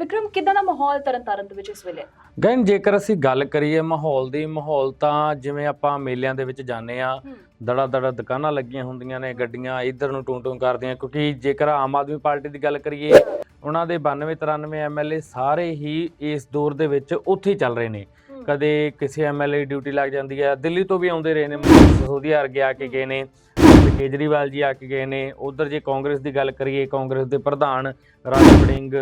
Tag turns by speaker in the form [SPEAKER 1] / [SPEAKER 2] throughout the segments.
[SPEAKER 1] ਵਿਕਰਮ ਕਿਦਾਂ ਦਾ ਮਾਹੌਲ ਤਰਨਤਾਰਨ ਦੇ ਵਿੱਚ ਇਸ ਵੇਲੇ
[SPEAKER 2] ਗੈਨ ਜੇਕਰ ਅਸੀਂ ਗੱਲ ਕਰੀਏ ਮਾਹੌਲ ਦੀ ਮਾਹੌਲ ਤਾਂ ਜਿਵੇਂ ਆਪਾਂ ਮੇਲਿਆਂ ਦੇ ਵਿੱਚ ਜਾਂਦੇ ਆ। ਦੜਾ ਦੜਾ ਦੁਕਾਨਾਂ ਲੱਗੀਆਂ ਹੁੰਦੀਆਂ ਨੇ ਗੱਡੀਆਂ ਇੱਧਰ ਨੂੰ ਟੂੰ ਟੂੰ ਕਰਦੀਆਂ ਕਿਉਂਕਿ ਜੇਕਰ ਆਮ ਆਦਮੀ ਪਾਰਟੀ ਦੀ ਗੱਲ ਕਰੀਏ ਉਹਨਾਂ ਦੇ 92 93 ਐਮਐਲਏ ਸਾਰੇ ਹੀ ਇਸ ਦੌਰ ਦੇ ਵਿੱਚ ਉੱਥੇ ਹੀ ਚੱਲ ਰਹੇ ਨੇ। ਕਦੇ ਕਿਸੇ ਐਮਐਲਏ ਡਿਊਟੀ ਲੱਗ ਜਾਂਦੀ ਹੈ ਦਿੱਲੀ ਤੋਂ ਵੀ ਆਉਂਦੇ ਰਹੇ ਨੇ ਸਿਸੋਦੀਆ ਵਰਗੇ ਆ ਕੇ ਗਏ ਨੇ ਤੇ ਕੇਜਰੀਵਾਲ ਜੀ ਆ ਕੇ ਗਏ ਨੇ। ਉਧਰ ਜੇ ਕਾਂਗਰਸ ਦੀ ਗੱਲ ਕਰੀਏ ਕਾਂਗਰਸ ਦੇ ਪ੍ਰਧਾਨ ਰਾਜਾ ਵੜਿੰਗ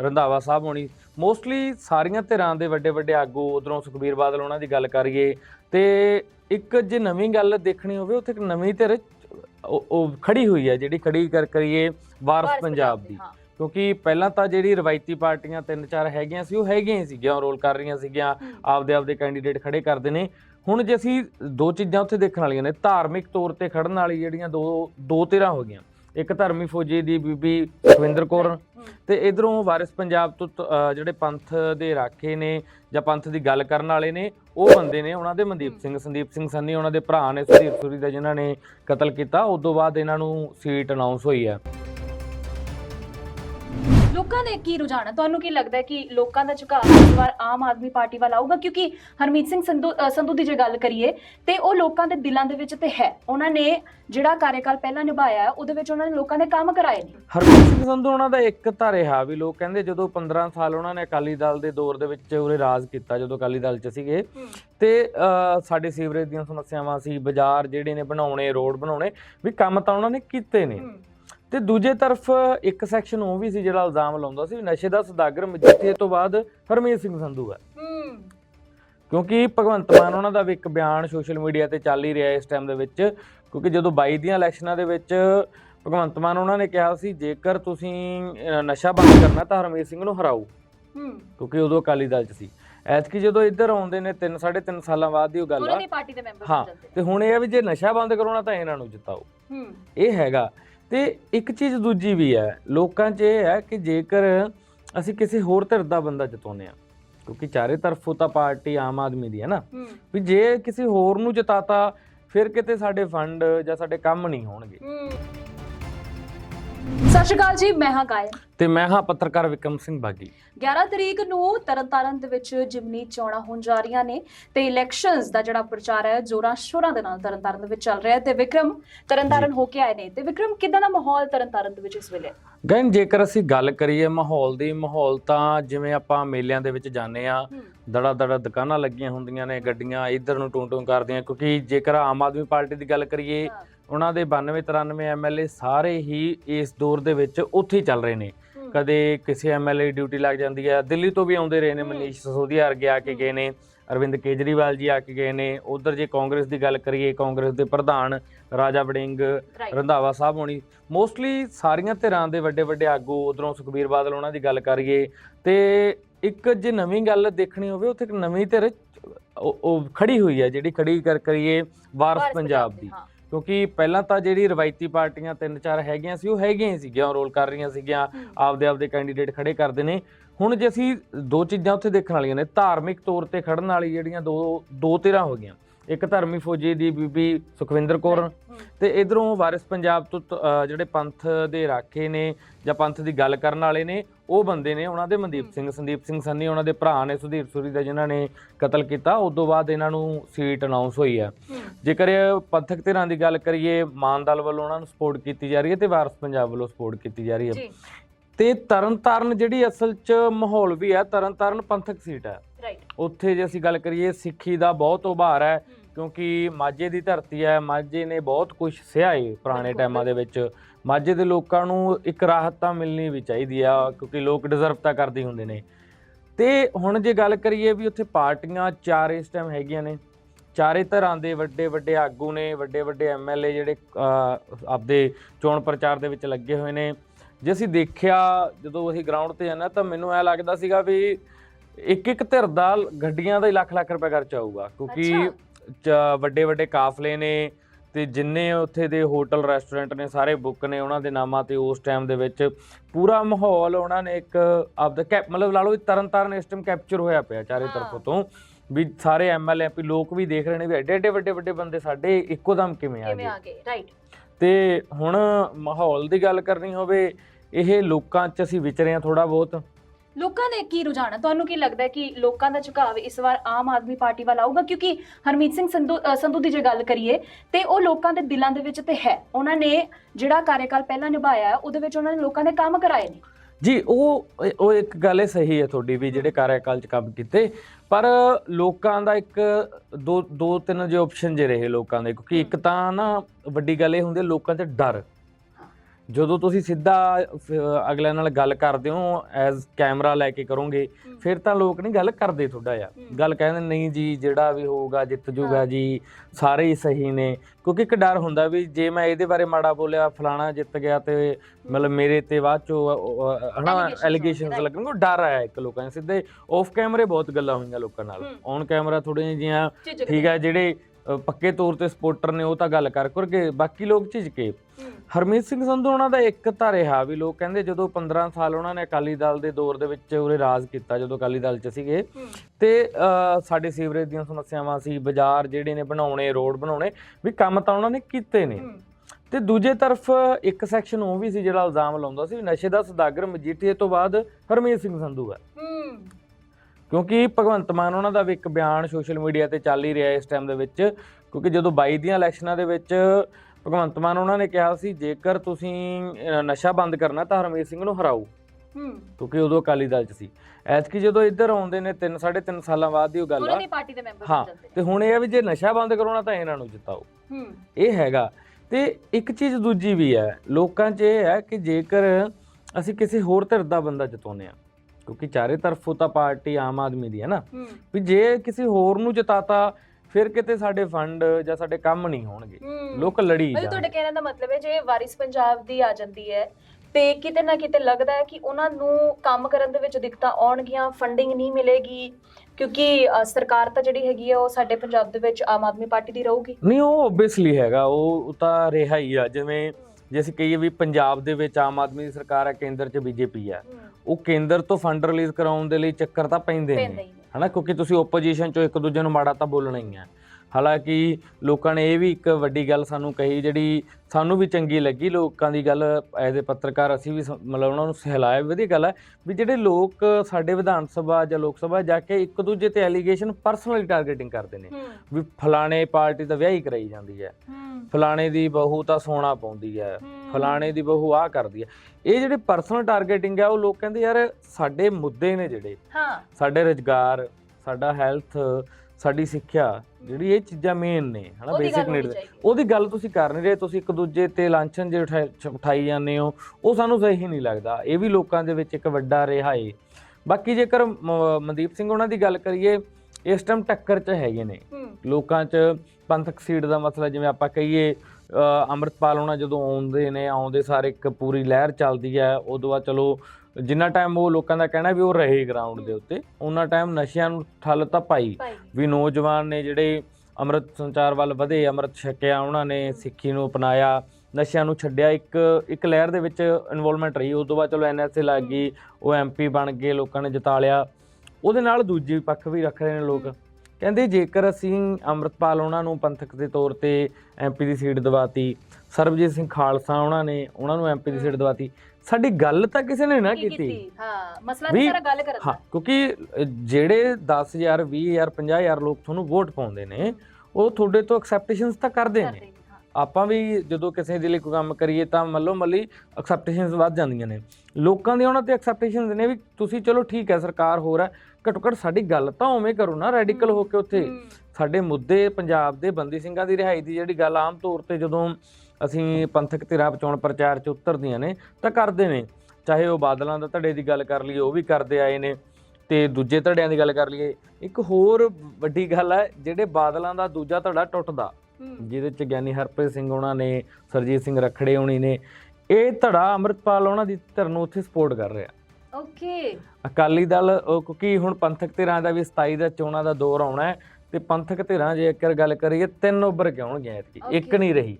[SPEAKER 2] ਰੰਧਾਵਾ ਸਾਹਿਬ ਹੋਣੀ ਮੋਸਟਲੀ ਸਾਰੀਆਂ ਧਿਰਾਂ ਦੇ ਵੱਡੇ ਵੱਡੇ ਆਗੂ ਉਧਰੋਂ ਸੁਖਬੀਰ ਬਾਦਲ ਉਹਨਾਂ ਦੀ ਗੱਲ ਕਰੀਏ। ਤੇ ਇੱਕ ਜੇ ਨਵੀਂ ਗੱਲ ਦੇਖਣੀ ਹੋਵੇ ਉੱਥੇ ਇੱਕ ਨਵੀਂ ਧਿਰ ਉਹ ਖੜੀ ਹੋਈ ਹੈ ਜਿਹੜੀ ਖੜੀ ਕਰ ਕਰੀਏ ਵਾਰਸ ਪੰਜਾਬ ਦੀ। ਕਿਉਂਕਿ ਪਹਿਲਾਂ ਤਾਂ ਜਿਹੜੀ ਰਵਾਇਤੀ ਪਾਰਟੀਆਂ ਤਿੰਨ ਚਾਰ ਹੈਗੀਆਂ ਸੀ ਉਹ ਹੈਗੀਆਂ ਹੀ ਸੀਗੀਆਂ ਰੋਲ ਕਰ ਰਹੀਆਂ ਸੀਗੀਆਂ। ਆਪਦੇ ਆਪਦੇ ਕੈਂਡੀਡੇਟ ਖੜੇ ਕਰਦੇ ਨੇ। ਹੁਣ ਜੇ ਅਸੀਂ ਦੋ ਚੀਜ਼ਾਂ ਉੱਥੇ ਦੇਖਣ ਵਾਲੀਆਂ ਨੇ, ਧਾਰਮਿਕ ਤੌਰ ਤੇ ਖੜਨ ਵਾਲੀ ਜਿਹੜੀਆਂ ਦੋ ਦੋ ਧਿਰਾਂ ਹੋ ਗਈਆਂ ਇੱਕ ਧਰਮੀ ਫੌਜੀ ਦੀ ਬੀਬੀ ਸੁਖਵਿੰਦਰ ਕੌਰ
[SPEAKER 1] ਹੂੰ।
[SPEAKER 2] ਤੇ ਇਧਰੋਂ ਵਾਰਿਸ ਪੰਜਾਬ ਤੋਂ ਜਿਹੜੇ ਪੰਥ ਦੇ ਰਾਖੇ ਨੇ ਜਾਂ ਪੰਥ ਦੀ ਗੱਲ ਕਰਨ ਵਾਲੇ ਨੇ, ਉਹ ਬੰਦੇ ਨੇ ਉਹਨਾਂ ਦੇ ਮਨਦੀਪ ਸਿੰਘ, ਸੰਦੀਪ ਸਿੰਘ ਸੰਨੀ, ਉਹਨਾਂ ਦੇ ਭਰਾ ਨੇ ਸੁਧੀਰ ਸੂਰੀ ਦਾ ਜਿਨ੍ਹਾਂ ਨੇ ਕਤਲ ਕੀਤਾ ਉਸ ਤੋਂ ਬਾਅਦ ਇਹਨਾਂ ਨੂੰ ਸੀਟ ਅਨਾਉਂਸ ਹੋਈ ਹੈ
[SPEAKER 1] ਲੋਕਾਂ ਦੇ ਕੀ ਰੁਝਾਨ ਹੈ ਤੁਹਾਨੂੰ ਕੀ ਲੱਗਦਾ ਹੈ ਕਿ ਲੋਕਾਂ ਦਾ ਝੁਕਾਅ ਇਸ ਵਾਰ ਆਮ ਆਦਮੀ ਪਾਰਟੀ ਵੱਲ ਆਊਗਾ? ਕਿਉਂਕਿ ਹਰਮੀਤ ਸਿੰਘ ਸੰਧੂ ਅ, ਸੰਧੂ ਦੀ ਜੇ ਗੱਲ ਕਰੀਏ ਤੇ ਉਹ ਲੋਕਾਂ ਦੇ ਦਿਲਾਂ ਦੇ ਵਿੱਚ ਤੇ ਹੈ। ਉਹਨਾਂ ਨੇ ਜਿਹੜਾ ਕਾਰਜਕਾਲ ਪਹਿਲਾਂ ਨਿਭਾਇਆ ਹੈ, ਉਹਦੇ ਵਿੱਚ ਉਹਨਾਂ ਨੇ ਲੋਕਾਂ ਦੇ ਕੰਮ ਕਰਾਏ ਨੇ।
[SPEAKER 2] ਹਰਮੀਤ ਸਿੰਘ ਸੰਧੂ ਉਹਨਾਂ ਦਾ ਇੱਕ ਤਾਂ ਰਿਹਾ ਵੀ ਲੋਕ ਕਹਿੰਦੇ ਜਦੋਂ 15 ਸਾਲ ਉਹਨਾਂ ਨੇ ਅਕਾਲੀ ਦਲ ਦੇ ਦੌਰ ਦੇ ਵਿੱਚ ਉਰੇ ਰਾਜ ਕੀਤਾ ਜਦੋਂ ਅਕਾਲੀ ਦਲ 'ਚ ਸੀਗੇ। ਤੇ ਅਹ, ਸਾਡੇ ਸੀਵਰੇਜ ਦੀਆਂ ਸਮੱਸਿਆਵਾਂ ਸੀ ਬਾਜ਼ਾਰ ਜਿਹੜੇ ਨੇ ਬਣਾਉਣੇ ਰੋਡ ਬਣਾਉਣੇ ਵੀ ਕੰਮ ਤਾਂ ਉਹਨਾਂ ਨੇ ਕੀਤੇ ਨੇ। ਤੇ ਦੂਜੇ ਤਰਫ ਇੱਕ ਸੈਕਸ਼ਨ ਉਹ ਵੀ ਸੀ ਜਿਹੜਾ ਇਲਜ਼ਾਮ ਲਾਉਂਦਾ ਸੀ ਨਸ਼ੇ ਦਾ ਸਦਾਗਰ ਮਜੀਠੀਏ ਤੋਂ ਬਾਅਦ ਹਰਮੀਤ ਸਿੰਘ ਸੰਧੂ ਹੈ। ਕਿਉਂਕਿ ਭਗਵੰਤ ਮਾਨ ਉਹਨਾਂ ਦਾ ਵੀ ਇੱਕ ਬਿਆਨ ਸੋਸ਼ਲ ਮੀਡੀਆ ਤੇ ਚੱਲ ਹੀ ਰਿਹਾ ਇਸ ਟਾਈਮ ਦੇ ਵਿੱਚ ਕਿਉਂਕਿ ਜਦੋਂ 22 ਦੀਆਂ ਇਲੈਕਸ਼ਨਾਂ ਦੇ ਵਿੱਚ ਭਗਵੰਤ ਮਾਨ ਉਹਨਾਂ ਨੇ ਕਿਹਾ ਸੀ ਜੇਕਰ ਤੁਸੀਂ ਨਸ਼ਾ ਬੰਦ ਕਰਨਾ ਤਾਂ ਹਰਮੀਤ ਸਿੰਘ ਨੂੰ ਹਰਾਓ। ਕਿਉਂਕਿ ਉਦੋਂ ਅਕਾਲੀ ਦਲ 'ਚ ਸੀ। ਐਤਕੀ ਜਦੋਂ ਇੱਧਰ ਆਉਂਦੇ ਨੇ 3 3.5 ਸਾਲਾਂ ਬਾਅਦ ਦੀ ਉਹ ਗੱਲ ਆ।
[SPEAKER 1] ਦੀ ਪਾਰਟੀ ਦੇ ਮੈਂਬਰ
[SPEAKER 2] ਹਾਂ ਤੇ ਹੁਣ ਇਹ ਆ ਵੀ ਜੇ ਨਸ਼ਾ ਬੰਦ ਕਰਾਉਣਾ ਤਾਂ ਇਹਨਾਂ ਨੂੰ ਜਿਤਾਓ।
[SPEAKER 1] ਹੂੰ।
[SPEAKER 2] ਇਹ ਹੈਗਾ। ਤੇ ਇੱਕ ਚੀਜ਼ ਦੂਜੀ ਵੀ ਹੈ ਲੋਕਾਂ 'ਚ ਇਹ ਹੈ ਕਿ ਜੇਕਰ ਅਸੀਂ ਕਿਸੇ ਹੋਰ ਧਿਰ ਦਾ ਬੰਦਾ ਜਿਤਾਉਂਦੇ ਆ ਕਿਉਂਕਿ ਚਾਰੇ ਤਰਫੋਂ ਤਾਂ ਪਾਰਟੀ ਆਮ ਆਦਮੀ ਦੀ ਹੈ ਨਾ ਵੀ ਜੇ ਕਿਸੇ ਹੋਰ ਨੂੰ ਜਿਤਾਤਾ ਫਿਰ ਕਿਤੇ ਸਾਡੇ ਫੰਡ ਜਾਂ ਸਾਡੇ ਕੰਮ ਨਹੀਂ ਹੋਣਗੇ।
[SPEAKER 1] ਸਤਿ ਸ਼੍ਰੀ ਅਕਾਲ ਜੀ ਮੈਂ ਹਾਂ ਗਾਇਨ।
[SPEAKER 2] ਤੇ ਮੈਂ ਹਾਂ ਪੱਤਰਕਾਰ ਵਿਕਰਮ ਸਿੰਘ ਬਾਗੀ।
[SPEAKER 1] 11 ਤਰੀਕ ਨੂੰ ਤਰਨਤਾਰਨ ਦੇ ਵਿੱਚ ਜਿਮਨੀ ਚੋਣਾਂ ਹੋਣ ਜਾ ਰਹੀਆਂ ਨੇ ਤੇ ਇਲੈਕਸ਼ਨਸ ਦਾ ਜਿਹੜਾ ਪ੍ਰਚਾਰ ਹੈ ਜ਼ੋਰਾਂ ਸ਼ੋਰਾਂ ਦੇ ਨਾਲ ਤਰਨਤਾਰਨ ਦੇ ਵਿੱਚ ਚੱਲ ਰਿਹਾ ਹੈ ਤੇ ਵਿਕਰਮ ਤਰਨਤਾਰਨ ਹੋ ਕੇ ਆਏ ਨੇ। ਤੇ ਵਿਕਰਮ ਕਿਦਾਂ ਦਾ ਮਾਹੌਲ ਤਰਨਤਾਰਨ ਦੇ ਵਿੱਚ ਇਸ ਵੇਲੇ?
[SPEAKER 2] ਗੈਨ ਜੇਕਰ ਅਸੀਂ ਗੱਲ ਕਰੀਏ ਮਾਹੌਲ ਦੀ ਮਾਹੌਲ ਤਾਂ ਜਿਵੇਂ ਆਪਾਂ ਮੇਲਿਆਂ ਦੇ ਵਿੱਚ ਜਾਂਦੇ ਆ ਦੜਾ ਦੜਾ ਦੁਕਾਨਾਂ ਲੱਗੀਆਂ ਹੁੰਦੀਆਂ ਨੇ ਗੱਡੀਆਂ ਇੱਧਰ ਨੂੰ ਟੂੰ ਟੂੰ ਕਰਦੀਆਂ ਕਿਉਂਕਿ ਜੇਕਰ ਆਮ ਆਦਮੀ ਪਾਰਟੀ ਦੀ ਗੱਲ ਕਰੀਏ। ਉਹਨਾਂ ਦੇ 92 93 ਐਮਐਲਏ ਸਾਰੇ ਹੀ ਇਸ ਦੌਰ ਦੇ ਵਿੱਚ ਉੱਥੇ ਚੱਲ ਰਹੇ ਨੇ। ਕਦੇ ਕਿਸੇ ਐਮਐਲਏ ਡਿਊਟੀ ਲੱਗ ਜਾਂਦੀ ਹੈ। ਦਿੱਲੀ ਤੋਂ ਵੀ ਆਉਂਦੇ ਰਹੇ ਨੇ। ਮਨੀਸ਼ ਸਿਸੋਦੀਆ ਵਰਗੇ ਆ ਕੇ ਗਏ ਨੇ। ਅਰਵਿੰਦ ਕੇਜਰੀਵਾਲ ਜੀ ਆ ਕੇ ਗਏ ਨੇ। ਉਧਰ ਜੇ ਕਾਂਗਰਸ ਦੀ ਗੱਲ ਕਰੀਏ ਕਾਂਗਰਸ ਦੇ ਪ੍ਰਧਾਨ ਰਾਜਾ ਵੜਿੰਗ
[SPEAKER 1] ਰਾਈਟ
[SPEAKER 2] ਰੰਧਾਵਾ ਸਾਹਿਬ ਹੋਣੀ ਮੋਸਟਲੀ ਸਾਰੀਆਂ ਧਿਰਾਂ ਦੇ ਵੱਡੇ ਵੱਡੇ ਆਗੂ ਉਧਰੋਂ ਸੁਖਬੀਰ ਬਾਦਲ ਉਹਨਾਂ ਦੀ ਗੱਲ ਕਰੀਏ। ਤੇ ਇੱਕ ਜੇ ਨਵੀਂ ਗੱਲ ਦੇਖਣੀ ਹੋਵੇ ਉੱਥੇ ਇੱਕ ਨਵੀਂ ਧਿਰ ਉਹ ਖੜੀ ਹੋਈ ਹੈ ਜਿਹੜੀ ਖੜੀ ਕਰ ਕਰੀਏ ਵਾਰਸ ਪੰਜਾਬ ਦੀ। ਕਿਉਂਕਿ ਪਹਿਲਾਂ ਤਾਂ ਜਿਹੜੀ ਰਵਾਇਤੀ ਪਾਰਟੀਆਂ ਤਿੰਨ ਚਾਰ ਹੈਗੀਆਂ ਸੀ ਉਹ ਹੈਗੀਆਂ ਹੀ ਸੀਗੀਆਂ ਰੋਲ ਕਰ ਰਹੀਆਂ ਸੀਗੀਆਂ। ਆਪਦੇ ਆਪਦੇ ਕੈਂਡੀਡੇਟ ਖੜੇ ਕਰਦੇ ਨੇ ਹੁਣ ਜੇ ਅਸੀਂ ਦੋ ਚੀਜ਼ਾਂ ਉੱਥੇ ਦੇਖਣ ਵਾਲੀਆਂ ਨੇ ਧਾਰਮਿਕ ਤੌਰ ਤੇ ਖੜਨ ਵਾਲੀ ਜਿਹੜੀਆਂ ਦੋ ਦੋ ਧਿਰਾਂ ਹੋ ਗਈਆਂ ਇੱਕ ਧਰਮੀ ਫੌਜੀ ਦੀ ਬੀਬੀ ਸੁਖਵਿੰਦਰ ਕੌਰ। ਤੇ ਇਧਰੋਂ ਵਾਰਿਸ ਪੰਜਾਬ ਤੋਂ ਅਹ ਜਿਹੜੇ ਪੰਥ ਦੇ ਰਾਖੇ ਨੇ ਜਾਂ ਪੰਥ ਦੀ ਗੱਲ ਕਰਨ ਵਾਲੇ ਨੇ ਉਹ ਬੰਦੇ ਨੇ ਉਹਨਾਂ ਦੇ ਮਨਦੀਪ ਸਿੰਘ ਸੰਦੀਪ ਸਿੰਘ ਸੰਨੀ ਉਹਨਾਂ ਦੇ ਭਰਾ ਨੇ ਸੁਧੀਰ ਸੂਰੀ ਦਾ ਜਿਨ੍ਹਾਂ ਨੇ ਕਤਲ ਕੀਤਾ ਉਸ ਤੋਂ ਬਾਅਦ ਇਹਨਾਂ ਨੂੰ ਸੀਟ ਅਨਾਉਂਸ ਹੋਈ ਹੈ। ਜੇਕਰ ਇਹ ਪੰਥਕ ਧਿਰਾਂ ਦੀ ਗੱਲ ਕਰੀਏ ਮਾਨ ਦਲ ਵੱਲੋਂ ਉਹਨਾਂ ਨੂੰ ਸਪੋਰਟ ਕੀਤੀ ਜਾ ਰਹੀ ਹੈ ਤੇ ਵਾਰਿਸ ਪੰਜਾਬ ਵੱਲੋਂ ਸਪੋਰਟ ਕੀਤੀ ਜਾ ਰਹੀ ਹੈ।
[SPEAKER 1] ਜੀ।
[SPEAKER 2] ਤੇ ਤਰਨਤਾਰਨ ਜਿਹੜੀ ਅਸਲ 'ਚ ਮਾਹੌਲ ਵੀ ਹੈ ਤਰਨਤਾਰਨ ਪੰਥਕ ਸੀਟ ਹੈ ਉੱਥੇ ਜੇ ਅਸੀਂ ਗੱਲ ਕਰੀਏ ਸਿੱਖੀ ਦਾ ਬਹੁਤ ਉਭਾਰ ਹੈ ਕਿਉਂਕਿ ਮਾਝੇ ਦੀ ਧਰਤੀ ਹੈ ਮਾਝੇ ਨੇ ਬਹੁਤ ਕੁਝ ਸਹਿਆ ਏ ਪੁਰਾਣੇ ਟਾਈਮਾਂ ਦੇ ਵਿੱਚ। ਮਾਝੇ ਦੇ ਲੋਕਾਂ ਨੂੰ ਇੱਕ ਰਾਹਤ ਤਾਂ ਮਿਲਣੀ ਵੀ ਚਾਹੀਦੀ ਆ ਕਿਉਂਕਿ ਲੋਕ ਡਿਜ਼ਰਵ ਤਾਂ ਕਰਦੇ ਹੁੰਦੇ ਨੇ। ਤੇ ਹੁਣ ਜੇ ਗੱਲ ਕਰੀਏ ਵੀ ਉੱਥੇ ਪਾਰਟੀਆਂ ਚਾਰ ਇਸ ਟਾਈਮ ਹੈਗੀਆਂ ਨੇ ਚਾਰੇ ਤਰ੍ਹਾਂ ਦੇ ਵੱਡੇ ਵੱਡੇ ਆਗੂ ਨੇ ਵੱਡੇ ਵੱਡੇ ਐਮਐਲਏ ਜਿਹੜੇ ਆਪਦੇ ਚੋਣ ਪ੍ਰਚਾਰ ਦੇ ਵਿੱਚ ਲੱਗੇ ਹੋਏ ਨੇ। ਜੇ ਅਸੀਂ ਦੇਖਿਆ ਜਦੋਂ ਅਸੀਂ ਗਰਾਊਂਡ ਤੇ ਜਾਣਾ ਤਾਂ ਮੈਨੂੰ ਐ ਲੱਗਦਾ ਸੀਗਾ ਵੀ ਇੱਕ ਇੱਕ ਧਿਰ ਦਾ ਗੱਡੀਆਂ ਦਾ ਹੀ ਲੱਖ ਲੱਖ ਰੁਪਏ ਖਰਚ ਆਊਗਾ ਕਿਉਂਕਿ ਵੱਡੇ ਵੱਡੇ ਕਾਫਲੇ ਨੇ ਤੇ ਜਿੰਨੇ ਉੱਥੇ ਦੇ ਹੋਟਲ ਰੈਸਟੋਰੈਂਟ ਨੇ ਸਾਰੇ ਬੁੱਕ ਨੇ ਉਹਨਾਂ ਦੇ ਨਾਮਾਂ ਤੇ ਉਸ ਟਾਈਮ ਦੇ ਵਿੱਚ ਪੂਰਾ ਮਾਹੌਲ ਉਹਨਾਂ ਨੇ ਇੱਕ ਆਪਦਾ ਕੈਪ ਮਤਲਬ ਲਾ ਲਓ ਤਰਨ ਤਾਰਨ ਇਸ ਟਾਈਮ ਕੈਪਚਰ ਹੋਇਆ ਪਿਆ ਚਾਰੇ। ਤਰਫੋਂ ਤੋਂ ਵੀ ਸਾਰੇ ਐਮਐਲਏ ਐਮਪੀ ਲੋਕ ਵੀ ਦੇਖ ਰਹੇ ਨੇ ਵੀ ਐਡੇ ਐਡੇ ਵੱਡੇ ਵੱਡੇ ਬੰਦੇ ਸਾਡੇ ਇੱਕੋ ਦਮ ਕਿਵੇਂ ਆ
[SPEAKER 1] ਕਿਵੇਂ
[SPEAKER 2] ਗਏ।
[SPEAKER 1] ਆ ਗਏ ਰਾਈਟ
[SPEAKER 2] ਤੇ ਹੁਣ ਮਾਹੌਲ ਦੀ ਗੱਲ ਕਰਨੀ ਹੋਵੇ ਇਹ ਲੋਕਾਂ 'ਚ ਅਸੀਂ ਵਿਚਰੇ ਹਾਂ ਥੋੜਾ ਬਹੁਤ।
[SPEAKER 1] ਲੋਕਾਂ ਦੇ ਕੀ ਰੁਝਾਨ ਹੈ ਤੁਹਾਨੂੰ ਕੀ ਲੱਗਦਾ ਹੈ ਕਿ ਲੋਕਾਂ ਦਾ ਝੁਕਾਅ ਇਸ ਵਾਰ ਆਮ ਆਦਮੀ ਪਾਰਟੀ ਵੱਲ ਆਊਗਾ? ਕਿਉਂਕਿ ਹਰਮੀਤ ਸਿੰਘ ਸੰਧੂ ਅ, ਸੰਧੂ ਦੀ ਜੇ ਗੱਲ ਕਰੀਏ ਤੇ ਉਹ ਲੋਕਾਂ ਦੇ ਦਿਲਾਂ ਦੇ ਵਿੱਚ ਤੇ ਹੈ। ਉਹਨਾਂ ਨੇ ਜਿਹੜਾ ਕਾਰਜਕਾਲ ਪਹਿਲਾਂ ਨਿਭਾਇਆ ਹੈ ਉਹਦੇ ਵਿੱਚ ਉਹਨਾਂ ਨੇ ਲੋਕਾਂ ਦੇ ਕੰਮ ਕਰਾਏ ਨੇ।
[SPEAKER 2] ਜੀ ਉਹ ਉਹ ਇੱਕ ਗੱਲ ਇਹ ਸਹੀ ਹੈ ਤੁਹਾਡੀ ਵੀ ਜਿਹੜੇ ਕਾਰਜਕਾਲ ਚ ਕੰਮ ਕੀਤੇ ਪਰ ਲੋਕਾਂ ਦਾ ਇੱਕ ਦੋ ਦੋ ਤਿੰਨ ਜੇ ਆਪਸ਼ਨ ਜੇ ਰਹੇ ਲੋਕਾਂ ਦੇ ਕਿਉਂਕਿ ਇੱਕ ਤਾਂ ਨਾ ਵੱਡੀ ਗੱਲ ਇਹ ਹੁੰਦੀ ਹੈ ਲੋਕਾਂ 'ਚ ਡਰ। ਜਦੋਂ ਤੁਸੀਂ ਸਿੱਧਾ ਅਹ, ਅਗਲਿਆਂ ਨਾਲ ਗੱਲ ਕਰਦੇ ਹੋ ਐਜ਼ ਕੈਮਰਾ ਲੈ ਕੇ ਕਰੋਗੇ ਫਿਰ ਤਾਂ ਲੋਕ ਨਹੀਂ ਗੱਲ ਕਰਦੇ ਤੁਹਾਡਾ
[SPEAKER 1] ਹਮ।
[SPEAKER 2] ਗੱਲ ਕਹਿੰਦੇ ਨਹੀਂ ਜੀ ਜਿਹੜਾ ਵੀ ਹੋਊਗਾ ਜਿੱਤ ਜੂਗਾ। ਜੀ ਸਾਰੇ ਹੀ ਸਹੀ ਨੇ। ਕਿਉਂਕਿ ਇੱਕ ਡਰ ਹੁੰਦਾ ਵੀ ਜੇ ਮੈਂ ਇਹਦੇ ਬਾਰੇ ਮਾੜਾ ਬੋਲਿਆ ਫਲਾਣਾ ਜਿੱਤ ਗਿਆ ਤੇ ਮਤਲਬ ਮੇਰੇ ਤੇ ਬਾਅਦ ਚੋਂ ਹਨਾ ਐਲੀਗੇਸ਼ਨਸ ਲੱਗਣਗੇ ਡਰ ਆਇਆ ਇੱਕ ਲੋਕਾਂ ਦੇ। ਸਿੱਧੇ ਆਫ ਕੈਮਰੇ ਬਹੁਤ ਗੱਲਾਂ ਹੋਈਆਂ ਲੋਕਾਂ ਨਾਲ। ਔਨ ਕੈਮਰਾ ਥੋੜੀਆਂ ਜਿਹੀਆਂ ਠੀਕ ਹੈ ਜਿਹੜੇ ਪੱਕੇ ਤੌਰ ਤੇ ਸਪੋਰਟਰ ਨੇ ਉਹ ਤਾਂ ਗੱਲ ਕਰ ਕਰਕੇ ਬਾਕੀ ਲੋਕ ਝਿਜਕੇ। ਹਰਮੀਤ ਸਿੰਘ ਸੰਧੂ ਉਹਨਾਂ ਦਾ ਇੱਕ ਤਾਂ ਰਿਹਾ ਵੀ ਲੋਕ ਕਹਿੰਦੇ ਜਦੋਂ 15 ਸਾਲ ਉਹਨਾਂ ਨੇ ਅਕਾਲੀ ਦਲ ਦੇ ਦੌਰ ਦੇ ਵਿੱਚ ਉਰੇ ਰਾਜ ਕੀਤਾ ਜਦੋਂ ਅਕਾਲੀ ਦਲ 'ਚ ਸੀਗੇ। ਤੇ ਸਾਡੇ ਸੀਵਰੇਜ ਦੀਆਂ ਸਮੱਸਿਆਵਾਂ ਸੀ ਬਾਜ਼ਾਰ ਜਿਹੜੇ ਨੇ ਬਣਾਉਣੇ ਰੋਡ ਬਣਾਉਣੇ ਵੀ ਕੰਮ ਤਾਂ ਉਹਨਾਂ ਨੇ ਕੀਤੇ ਨੇ। ਤੇ ਦੂਜੇ ਤਰਫ ਇੱਕ ਸੈਕਸ਼ਨ ਉਹ ਵੀ ਸੀ ਜਿਹੜਾ ਇਲਜ਼ਾਮ ਲਾਉਂਦਾ ਸੀ ਵੀ ਨਸ਼ੇ ਦਾ ਸਦਾਗਰ ਮਜੀਠੀਏ ਤੋਂ ਬਾਅਦ ਹਰਮੀਤ ਸਿੰਘ ਸੰਧੂ ਹੈ। ਕਿਉਂਕਿ ਭਗਵੰਤ ਮਾਨ ਉਹਨਾਂ ਦਾ ਵੀ ਇੱਕ ਬਿਆਨ ਸੋਸ਼ਲ ਮੀਡੀਆ ਤੇ ਚੱਲ ਹੀ ਰਿਹਾ ਇਸ ਟਾਈਮ ਦੇ ਵਿੱਚ ਕਿਉਂਕਿ ਜਦੋਂ 22 ਦੀਆਂ ਇਲੈਕਸ਼ਨਾਂ ਦੇ ਵਿੱਚ ਭਗਵੰਤ ਮਾਨ ਉਹਨਾਂ ਨੇ ਕਿਹਾ ਸੀ ਜੇਕਰ ਤੁਸੀਂ ਨਸ਼ਾ ਬੰਦ ਕਰਨਾ ਤਾਂ ਹਰਮੀਤ ਸਿੰਘ ਨੂੰ ਹਰਾਓ। ਕਿਉਂਕਿ ਉਦੋਂ ਅਕਾਲੀ ਦਲ 'ਚ ਸੀ। ਐਤਕੀ ਜਦੋਂ ਇੱਧਰ ਆਉਂਦੇ ਨੇ 3 3.5 ਸਾਲਾਂ ਬਾਅਦ ਦੀ ਉਹ ਗੱਲ ਆ।
[SPEAKER 1] ਪਾਰਟੀ ਦੇ ਮੈਂਬਰ
[SPEAKER 2] ਹਾਂ ਤੇ ਹੁਣ ਇਹ ਆ ਵੀ ਜੇ ਨਸ਼ਾ ਬੰਦ ਕਰਾਉਣਾ ਤਾਂ ਇਹਨਾਂ ਨੂੰ ਜਿਤਾਓ। ਇਹ ਹੈਗਾ। ਤੇ ਇੱਕ ਚੀਜ਼ ਦੂਜੀ ਵੀ ਹੈ ਲੋਕਾਂ 'ਚ ਇਹ ਹੈ ਕਿ ਜੇਕਰ ਅਸੀਂ ਕਿਸੇ ਹੋਰ ਧਿਰ ਦਾ ਬੰਦਾ ਜਿਤਾਉਂਦੇ ਆ ਕਿਉਂਕਿ ਚਾਰੇ ਤਰਫੋਂ ਤਾਂ ਪਾਰਟੀ ਆਮ ਆਦਮੀ ਦੀ ਹੈ ਨਾ। ਵੀ ਜੇ ਕਿਸੇ ਹੋਰ ਨੂੰ ਜਿਤਾਤਾ ਫਿਰ ਕਿਤੇ ਸਾਡੇ ਫੰਡ ਜਾਂ ਸਾਡੇ ਕੰਮ ਨਹੀਂ ਹੋਣਗੇ। ਲੋਕ ਲੜੀ
[SPEAKER 1] ਮਤਲਬ ਤੁਹਾਡੇ ਕਹਿਣ ਦਾ ਮਤਲਬ ਹੈ ਜੇ ਵਾਰਿਸ ਪੰਜਾਬ ਦੀ ਆ ਜਾਂਦੀ ਹੈ ਤੇ ਕਿਤੇ ਨਾ ਕਿਤੇ ਲੱਗਦਾ ਹੈ ਕਿ ਉਹਨਾਂ ਨੂੰ ਕੰਮ ਕਰਨ ਦੇ ਵਿੱਚ ਦਿੱਕਤਾਂ ਆਉਣਗੀਆਂ ਫੰਡਿੰਗ ਨਹੀਂ ਮਿਲੇਗੀ ਕਿਉਂਕਿ ਸਰਕਾਰ ਤਾਂ ਜਿਹੜੀ ਹੈਗੀ ਹੈ ਉਹ ਸਾਡੇ ਪੰਜਾਬ ਦੇ ਵਿੱਚ ਆਮ ਆਦਮੀ ਪਾਰਟੀ ਦੀ ਰਹੂਗੀ।
[SPEAKER 2] ਨਹੀਂ ਉਹ ਓਬਵੀਅਸਲੀ ਹੈਗਾ ਉਹ ਤਾਂ ਰਿਹਾ ਹੀ ਆ। ਜਿਵੇਂ ਜੇ ਅਸੀਂ ਕਹੀਏ ਵੀ ਪੰਜਾਬ ਦੇ ਵਿੱਚ ਆਮ ਆਦਮੀ ਦੀ ਸਰਕਾਰ ਹੈ ਕੇਂਦਰ 'ਚ ਬੀਜੇਪੀ ਹੈ। ਉਹ ਕੇਂਦਰ ਤੋਂ ਫੰਡ ਰਿਲੀਜ਼ ਕਰਾਉਣ ਦੇ ਲਈ ਚੱਕਰ ਤਾਂ ਪੈਂਦੇ ਨੇ। ਹਨਾ ਕਿਉਂਕਿ ਤੁਸੀਂ ਓਪੋਜੀਸ਼ਨ 'ਚੋਂ ਇੱਕ ਦੂਜੇ ਨੂੰ ਮਾੜਾ ਤਾਂ ਬੋਲਣਾ ਹੀ ਹੈ। ਹਾਲਾਂਕਿ ਲੋਕਾਂ ਨੇ ਇਹ ਵੀ ਇੱਕ ਵੱਡੀ ਗੱਲ ਸਾਨੂੰ ਕਹੀ ਜਿਹੜੀ ਸਾਨੂੰ ਵੀ ਚੰਗੀ ਲੱਗੀ ਲੋਕਾਂ ਦੀ ਗੱਲ ਐਜ਼ ਏ ਪੱਤਰਕਾਰ ਅਸੀਂ ਵੀ ਮਤਲਬ ਉਹਨਾਂ ਨੂੰ ਸਹਿਲਾਇਆ ਵਧੀਆ ਗੱਲ ਹੈ ਵੀ ਜਿਹੜੇ ਲੋਕ ਸਾਡੇ ਵਿਧਾਨ ਸਭਾ ਜਾਂ ਲੋਕ ਸਭਾ ਜਾ ਕੇ ਇੱਕ ਦੂਜੇ ਤੇ ਐਲੀਗੇਸ਼ਨ ਪਰਸਨਲੀ ਟਾਰਗੇਟਿੰਗ ਕਰਦੇ ਨੇ
[SPEAKER 1] ਹੂੰ।
[SPEAKER 2] ਵੀ ਫਲਾਣੇ ਪਾਰਟੀ ਤਾਂ ਵਿਆਹੀ ਕਰਾਈ ਜਾਂਦੀ ਹੈ।
[SPEAKER 1] ਹੂੰ।
[SPEAKER 2] ਫਲਾਣੇ ਦੀ ਬਹੂ ਤਾਂ ਸੋਨਾ ਪਾਉਂਦੀ ਹੈ
[SPEAKER 1] ਹੂੰ।
[SPEAKER 2] ਫਲਾਣੇ ਦੀ ਬਹੂ ਆਹ ਕਰਦੀ ਹੈ। ਇਹ ਜਿਹੜੇ ਪਰਸਨਲ ਟਾਰਗੇਟਿੰਗ ਹੈ ਉਹ ਲੋਕ ਕਹਿੰਦੇ ਯਾਰ ਸਾਡੇ ਮੁੱਦੇ ਨੇ ਜਿਹੜੇ
[SPEAKER 1] ਹਾਂ।
[SPEAKER 2] ਸਾਡੇ ਰੁਜ਼ਗਾਰ ਸਾਡਾ ਹੈਲਥ ਸਾਡੀ ਸਿੱਖਿਆ ਜਿਹੜੀ ਇਹ ਚੀਜ਼ਾਂ ਮੇਨ ਨੇ ਹਨਾ
[SPEAKER 1] ਉਹਦੀ
[SPEAKER 2] ਬੇਸਿਕ
[SPEAKER 1] ਹੋਣੀ
[SPEAKER 2] ਨੀਡ
[SPEAKER 1] ਚਾਹੀਦੀ
[SPEAKER 2] ਉਹਦੀ ਗੱਲ ਤੁਸੀਂ ਕਰ ਨਹੀਂ ਰਹੇ ਤੁਸੀਂ ਇੱਕ ਦੂਜੇ ਤੇ ਲਾਂਛਨ ਜੇ ਉਠਾਈ ਉਠਾਈ ਜਾਂਦੇ ਹੋ ਉਹ ਸਾਨੂੰ ਸਹੀ ਨਹੀਂ ਲੱਗਦਾ। ਇਹ ਵੀ ਲੋਕਾਂ ਦੇ ਵਿੱਚ ਇੱਕ ਵੱਡਾ ਰਿਹਾ ਏ। ਬਾਕੀ ਜੇਕਰ ਮ- ਮਨਦੀਪ ਸਿੰਘ ਉਹਨਾਂ ਦੀ ਗੱਲ ਕਰੀਏ ਇਸ ਟਾਈਮ ਟੱਕਰ 'ਚ ਹੈਗੇ ਨੇ।
[SPEAKER 1] ਹੂੰ।
[SPEAKER 2] ਲੋਕਾਂ 'ਚ ਪੰਥਕ ਸੀਟ ਦਾ ਮਸਲਾ ਜਿਵੇਂ ਆਪਾਂ ਕਹੀਏ ਅ, ਅੰਮ੍ਰਿਤਪਾਲ ਉਹਨਾਂ ਜਦੋਂ ਆਉਂਦੇ ਨੇ ਆਉਂਦੇ ਸਾਰੇ ਇੱਕ ਪੂਰੀ ਲਹਿਰ ਚੱਲਦੀ ਹੈ ਉਦੋਂ ਬਾਅਦ ਚਲੋ ਜਿੰਨਾ ਟਾਈਮ ਉਹ ਲੋਕਾਂ ਦਾ ਕਹਿਣਾ ਵੀ ਉਹ ਰਹੇ ਗਰਾਊਂਡ ਦੇ ਉੱਤੇ ਉਹਨਾਂ ਟਾਈਮ ਨਸ਼ਿਆਂ ਨੂੰ ਠੱਲ ਤਾਂ ਪਾਈ। ਵੀ ਨੌਜਵਾਨ ਨੇ ਜਿਹੜੇ ਅੰਮ੍ਰਿਤ ਸੰਚਾਰ ਵੱਲ ਵਧੇ ਅੰਮ੍ਰਿਤ ਛਕਿਆ ਉਹਨਾਂ ਨੇ ਸਿੱਖੀ ਨੂੰ ਅਪਣਾਇਆ ਨਸ਼ਿਆਂ ਨੂੰ ਛੱਡਿਆ ਇੱਕ ਇੱਕ ਲਹਿਰ ਦੇ ਵਿੱਚ ਇਨਵੋਲਵਮੈਂਟ ਰਹੀ। ਉਸ ਤੋਂ ਬਾਅਦ ਚਲੋ ਐਨਐਸਏ ਲੱਗ ਗਈ ਉਹ ਐਮਪੀ ਬਣ ਗਏ ਲੋਕਾਂ ਨੇ ਜਿਤਾ ਲਿਆ। ਉਹਦੇ ਨਾਲ ਦੂਜੀ ਪੱਖ ਵੀ ਰੱਖ ਰਹੇ ਨੇ ਲੋਕ। ਕਹਿੰਦੇ ਜੇਕਰ ਅਸੀਂ ਅੰਮ੍ਰਿਤਪਾਲ ਉਹਨਾਂ ਨੂੰ ਪੰਥਕ ਦੇ ਤੌਰ ਤੇ ਐਮਪੀ ਦੀ ਸੀਟ ਦਵਾਤੀ ਸਰਬਜੀਤ ਸਿੰਘ ਖਾਲਸਾ ਉਹਨਾਂ ਨੇ ਉਹਨਾਂ ਨੂੰ ਐਮਪੀ ਦੀ ਸੀਟ ਦਵਾਤੀ ਸਾਡੀ ਗੱਲ ਤਾਂ ਕਿਸੇ ਨੇ ਨਾ ਕੀਤੀ।
[SPEAKER 1] ਹਾਂ ਮਸਲਾ ਤਾਂ ਸਾਰਾ ਗੱਲ ਕਰਨ
[SPEAKER 2] ਹਾਂ
[SPEAKER 1] ਦਾ
[SPEAKER 2] ਕਿਉਂਕਿ ਜਿਹੜੇ 10000 20000 50000 ਲੋਕ ਤੁਹਾਨੂੰ ਵੋਟ ਪਾਉਂਦੇ ਨੇ ਉਹ ਤੁਹਾਡੇ ਤੋਂ ਐਕਸੈਪਟੇਸ਼ਨਸ ਤਾਂ ਕਰਦੇ ਨੇ। ਆਪਾਂ ਵੀ ਜਦੋਂ ਕਿਸੇ ਦੇ ਲਈ ਕੋਈ ਕੰਮ ਕਰੀਏ ਤਾਂ ਮੱਲੋ ਮੱਲੀ ਐਕਸੈਪਟੇਸ਼ਨਸ ਵੱਧ ਜਾਂਦੀਆਂ ਨੇ। ਲੋਕਾਂ ਦੀ ਉਹਨਾਂ ਤੇ ਐਕਸੈਪਟੇਸ਼ਨਸ ਨੇ ਵੀ ਤੁਸੀਂ ਚਲੋ ਠੀਕ ਹੈ ਸਰਕਾਰ ਹੋਰ ਹੈ ਘੱਟੋ ਘੱਟ ਸਾਡੀ ਗੱਲ ਤਾਂ ਉਵੇਂ ਕਰੋ ਨਾ ਰੈਡੀਕਲ ਹੋ ਕੇ ਉੱਥੇ। ਸਾਡੇ ਮੁੱਦੇ ਪੰਜਾਬ ਦੇ ਬੰਦੀ ਸਿੰਘਾਂ ਦੀ ਰਿਹਾਈ ਦੀ ਜਿਹੜੀ ਗੱਲ ਆਮ ਤੌਰ ਤੇ ਜਦੋਂ ਅਸੀਂ ਪੰਥਕ ਧਿਰਾਂ ਚੋਣ ਪ੍ਰਚਾਰ 'ਚ ਉਤਰਦੀਆਂ ਨੇ ਤਾਂ ਕਰਦੇ ਨੇ। ਚਾਹੇ ਉਹ ਬਾਦਲਾਂ ਦਾ ਧੜੇ ਦੀ ਗੱਲ ਕਰ ਲਈਏ ਉਹ ਵੀ ਕਰਦੇ ਆਏ ਨੇ। ਤੇ ਦੂਜੇ ਧੜਿਆਂ ਦੀ ਗੱਲ ਕਰ ਲਈਏ ਇੱਕ ਹੋਰ ਵੱਡੀ ਗੱਲ ਹੈ ਜਿਹੜੇ ਬਾਦਲਾਂ ਦਾ ਦੂਜਾ ਧੜਾ ਟੁੱਟਦਾ ਜਿਹਦੇ ਚ ਗਿਆਨੀ ਹਰਪ੍ਰੀਤ ਸਿੰਘ ਉਹਨਾਂ ਨੇ ਸਰਜੀਤ ਸਿੰਘ ਰਖੜੇ ਹੋਣੀ ਨੇ ਇਹ ਧੜਾ ਅੰਮ੍ਰਿਤਪਾਲ ਉਹਨਾਂ ਦੀ ਧਿਰ ਨੂੰ ਉੱਥੇ ਸਪੋਰਟ ਕਰ ਰਿਹਾ।
[SPEAKER 1] ਓਕੇ।
[SPEAKER 2] ਅਕਾਲੀ ਦਲ ਉਹ ਕਿਉਂਕਿ ਹੁਣ ਪੰਥਕ ਧਿਰਾਂ ਦਾ ਵੀ 27 ਦਾ ਚੋਣਾਂ ਦਾ ਦੌਰ ਆਉਣਾ ਹੈ ਤੇ ਪੰਥਕ ਧਿਰਾਂ ਜੇਕਰ ਗੱਲ ਕਰੀਏ ਤਿੰਨ ਉੱਭਰ ਕੇ ਆਉਣਗੀਆਂ ਐਤਕੀ ਇੱਕ. ਨਹੀਂ ਰਹੀ।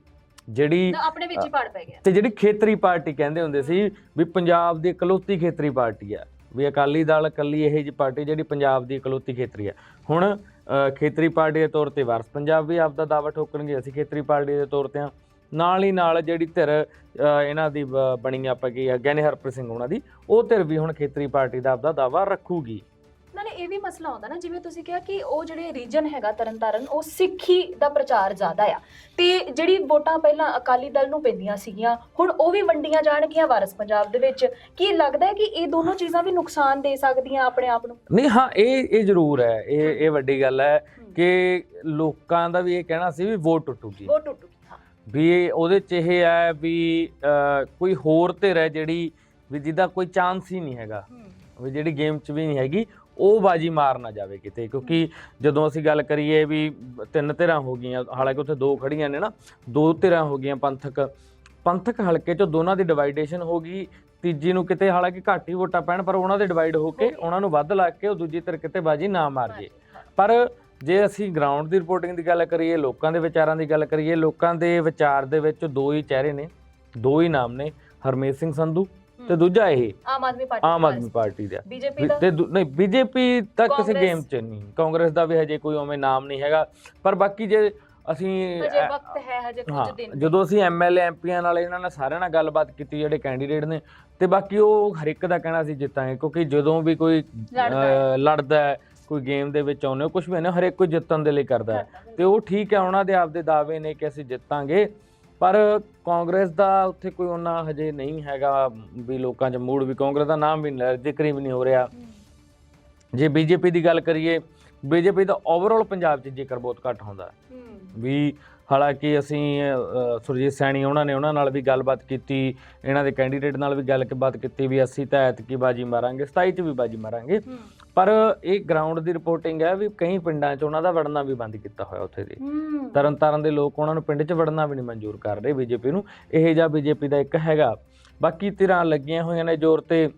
[SPEAKER 2] ਜਿਹੜੀ
[SPEAKER 1] ਆਪਣੇ ਵਿੱਚ ਹੀ ਪਾੜ ਪੈ ਗਿਆ।
[SPEAKER 2] ਤੇ ਜਿਹੜੀ ਖੇਤਰੀ ਪਾਰਟੀ ਕਹਿੰਦੇ ਹੁੰਦੇ ਸੀ ਵੀ ਪੰਜਾਬ ਦੀ ਇਕਲੌਤੀ ਖੇਤਰੀ ਪਾਰਟੀ ਆ ਵੀ ਅਕਾਲੀ ਦਲ ਇਕੱਲੀ ਇਹ ਜਿਹੀ ਪਾਰਟੀ ਜਿਹੜੀ ਪੰਜਾਬ ਦੀ ਇਕਲੌਤੀ ਖੇਤਰੀ ਆ। ਹੁਣ ਖੇਤਰੀ ਪਾਰਟੀ ਦੇ ਤੌਰ ਤੇ ਵਾਰਸ ਪੰਜਾਬ ਵੀ ਆਪਦਾ ਦਾਅਵਾ ਠੋਕਣਗੇ ਅਸੀਂ ਖੇਤਰੀ ਪਾਰਟੀ ਦੇ ਤੌਰ ਤੇ ਆ। ਨਾਲ ਹੀ ਨਾਲ ਜਿਹੜੀ ਧਿਰ ਇਹਨਾਂ ਦੀ ਬਣੀ ਆਪਾਂ ਕੀ ਆ ਗਿਆਨੀ ਹਰਪ੍ਰੀਤ ਸਿੰਘ ਉਹਨਾਂ ਦੀ ਉਹ ਧਿਰ ਵੀ ਹੁਣ ਖੇਤਰੀ ਪਾਰਟੀ ਦਾ ਆਪਦਾ ਦਾਵਾ ਰੱਖੂਗੀ।
[SPEAKER 1] ਨਾਲੇ ਇਹ ਵੀ ਮਸਲਾ ਆਉਂਦਾ ਨਾ ਜਿਵੇਂ ਤੁਸੀਂ ਕਿਹਾ ਕਿ ਉਹ ਜਿਹੜੇ ਰੀਜਨ ਹੈਗਾ ਤਰਨਤਾਰਨ ਉਹ ਸਿੱਖੀ ਦਾ ਪ੍ਰਚਾਰ ਜ਼ਿਆਦਾ ਆ। ਤੇ ਜਿਹੜੀ ਵੋਟਾਂ ਪਹਿਲਾਂ ਅਕਾਲੀ ਦਲ ਨੂੰ ਪੈਂਦੀਆਂ ਸੀਗੀਆਂ ਹੁਣ ਉਹ ਵੀ ਵੰਡੀਆਂ ਜਾਣਗੀਆਂ ਵਾਰਸ ਪੰਜਾਬ ਦੇ ਵਿੱਚ। ਕੀ ਲੱਗਦਾ ਹੈ ਕਿ ਇਹ ਦੋਨੋਂ ਚੀਜ਼ਾਂ ਵੀ ਨੁਕਸਾਨ ਦੇ ਸਕਦੀਆਂ ਆਪਣੇ ਆਪ ਨੂੰ?
[SPEAKER 2] ਨਹੀਂ ਹਾਂ ਇਹ ਇਹ ਜ਼ਰੂਰ ਹੈ। ਇਹ ਇਹ ਵੱਡੀ ਗੱਲ ਹੈ ਕਿ ਲੋਕਾਂ ਦਾ ਵੀ ਇਹ ਕਹਿਣਾ ਸੀ ਵੀ ਵੋਟ ਟੁੱਟੂਗੀ।
[SPEAKER 1] ਉਹ ਟੁੱਟੂ ਹਾਂ।
[SPEAKER 2] ਵੀ ਉਹਦੇ ਚ ਇਹ ਹੈ ਵੀ ਕੋਈ ਹੋਰ ਧਿਰ ਹੈ ਜਿਹੜੀ ਵੀ ਜਿਹਦਾ ਕੋਈ ਚਾਂਸ ਹੀ ਨਹੀਂ ਹੈਗਾ। ਵੀ ਜਿਹੜੀ ਗੇਮ 'ਚ ਵੀ ਨਹੀਂ ਹੈਗੀ। ਉਹ ਬਾਜੀ ਮਾਰ ਨਾ ਜਾਵੇ ਕਿਤੇ, ਕਿਉਂਕਿ ਜਦੋਂ ਅਸੀਂ ਗੱਲ ਕਰੀਏ ਵੀ ਤਿੰਨ ਧਿਰਾਂ ਹੋ ਗਈਆਂ, ਹਾਲਾਂਕਿ ਉੱਥੇ ਦੋ ਖੜੀਆਂ ਨੇ ਨਾ, ਦੋ ਧਿਰਾਂ ਹੋ ਗਈਆਂ ਪੰਥਕ। ਪੰਥਕ ਹਲਕੇ 'ਚੋਂ ਦੋਨਾਂ ਦੀ ਡਿਵਾਈਡੇਸ਼ਨ ਹੋ ਗਈ, ਤੀਜੀ ਨੂੰ ਕਿਤੇ ਹਾਲਾਂਕਿ ਘੱਟ ਹੀ ਵੋਟਾਂ ਪੈਣ, ਪਰ ਉਹਨਾਂ ਦੇ ਡਿਵਾਈਡ ਹੋ ਕੇ ਉਹਨਾਂ ਨੂੰ ਵੱਧ ਲਾ ਕੇ ਉਹ ਦੂਜੀ ਧਿਰ ਕਿਤੇ ਬਾਜੀ ਨਾ ਮਾਰ ਜੇ ਪਰ ਜੇ ਅਸੀਂ ਗਰਾਊਂਡ ਦੀ ਰਿਪੋਰਟਿੰਗ ਦੀ ਗੱਲ ਕਰੀਏ, ਲੋਕਾਂ ਦੇ ਵਿਚਾਰਾਂ ਦੀ ਗੱਲ ਕਰੀਏ, ਲੋਕਾਂ ਦੇ ਵਿਚਾਰ ਦੇ ਵਿੱਚ ਦੋ ਹੀ ਚਿਹਰੇ ਨੇ, ਦੋ ਹੀ ਨਾਮ ਨੇ, ਹਰਮੇਸ਼ ਸਿੰਘ ਸੰਧੂ ਤੇ ਦੂਜਾ ਇਹ।
[SPEAKER 1] Aam Aadmi party
[SPEAKER 2] Aam Aadmi party. ਦਾ।
[SPEAKER 1] ਬੀਜੇਪੀ ਦਾ?
[SPEAKER 2] ਤੇ ਦੂ- ਨਹੀਂ ਬੀਜੇਪੀ ਤਾਂ ਕਿਸੇ
[SPEAKER 1] ਕਾਂਗਰਸ-
[SPEAKER 2] ਗੇਮ 'ਚ ਨਹੀਂ। ਕਾਂਗਰਸ ਦਾ ਵੀ ਹਜੇ ਕੋਈ ਉਵੇਂ ਨਾਮ ਨਹੀਂ ਹੈਗਾ। ਪਰ ਬਾਕੀ ਜੇ ਅਸੀਂ
[SPEAKER 1] ਹਜੇ
[SPEAKER 2] ਅ,
[SPEAKER 1] ਵਕਤ ਹੈ ਹਜੇ
[SPEAKER 2] ਹਾਂ
[SPEAKER 1] ਕੁਝ ਦਿਨ
[SPEAKER 2] ਜਦੋਂ ਅਸੀਂ ਐਮਐਲਏ ਐਮਪੀਆਂ ਨਾਲ ਇਹਨਾਂ ਨਾਲ ਸਾਰਿਆਂ ਨਾਲ ਗੱਲਬਾਤ ਕੀਤੀ ਜਿਹੜੇ ਕੈਂਡੀਡੇਟ ਨੇ ਤੇ ਬਾਕੀ ਉਹ ਹਰ ਇੱਕ ਦਾ ਕਹਿਣਾ ਸੀ ਜਿੱਤਾਂਗੇ। ਕਿਉਂਕਿ ਜਦੋਂ ਵੀ ਕੋਈ
[SPEAKER 1] ਲੜਦਾ ਹੈ।
[SPEAKER 2] ਹੈ ਕੋਈ ਗੇਮ ਦੇ ਵਿੱਚ ਆਉਂਦੇ ਹੋ ਕੁਝ ਵੀ ਨਾ ਹਰ ਇੱਕ ਕੋਈ ਜਿੱਤਣ ਦੇ ਲਈ ਕਰਦਾ ਹੈ। ਤੇ ਉਹ ਠੀਕ ਹੈ ਉਹਨਾਂ ਦੇ ਆਪਦੇ ਦਾਅਵੇ ਨੇ ਕਿ ਅਸੀਂ ਜਿੱਤਾਂਗੇ। ਪਰ ਕਾਂਗਰਸ ਦਾ ਉੱਥੇ ਕੋਈ ਉਹਨਾਂ ਹਜੇ ਨਹੀਂ ਹੈਗਾ ਵੀ ਲੋਕਾਂ 'ਚ ਮੂਡ ਵੀ ਕਾਂਗਰਸ ਦਾ ਨਾਮ ਵੀ ਜ਼ਿਕਰ ਹੀ ਵੀ ਨਹੀਂ ਹੋ ਰਿਹਾ। ਜੇ ਬੀਜੇਪੀ ਦੀ ਗੱਲ ਕਰੀਏ ਬੀਜੇਪੀ ਦਾ ਓਵਰਆਲ ਪੰਜਾਬ 'ਚ ਜ਼ਿਕਰ ਬਹੁਤ ਘੱਟ ਹੁੰਦਾ। ਵੀ ਹਾਲਾਂਕਿ ਅਸੀਂ ਸੁਰਜੀਤ ਸੈਣੀ ਉਹਨਾਂ ਨੇ ਉਹਨਾਂ ਨਾਲ ਵੀ ਗੱਲਬਾਤ ਕੀਤੀ ਇਹਨਾਂ ਦੇ ਕੈਂਡੀਡੇਟ ਨਾਲ ਵੀ ਗੱਲਬਾਤ ਕੀਤੀ ਵੀ ਅਸੀਂ ਤਾਂ ਐਤਕੀ ਬਾਜੀ ਮਾਰਾਂਗੇ 27 ਚ ਵੀ ਬਾਜੀ ਮਾਰਾਂਗੇ। ਪਰ ਇਹ ਗਰਾਊਂਡ ਦੀ ਰਿਪੋਰਟਿੰਗ ਹੈ ਵੀ ਕਈ ਪਿੰਡਾਂ 'ਚ ਉਹਨਾਂ ਦਾ ਵੜਨਾ ਵੀ ਬੰਦ ਕੀਤਾ ਹੋਇਆ ਉੱਥੇ ਦੇ। ਤਰਨ ਤਾਰਨ ਦੇ ਲੋਕ ਉਹਨਾਂ ਨੂੰ ਪਿੰਡ 'ਚ ਵੜਨਾ ਵੀ ਨਹੀਂ ਮਨਜ਼ੂਰ ਕਰ ਰਹੇ ਬੀਜੇਪੀ ਨੂੰ। ਇਹ ਜਿਹਾ ਬੀਜੇਪੀ ਦਾ ਇੱਕ ਹੈਗਾ। ਬਾਕੀ ਧਿਰਾਂ ਲੱਗੀਆਂ ਹੋਈਆਂ ਨੇ ਜ਼ੋਰ ਤੇ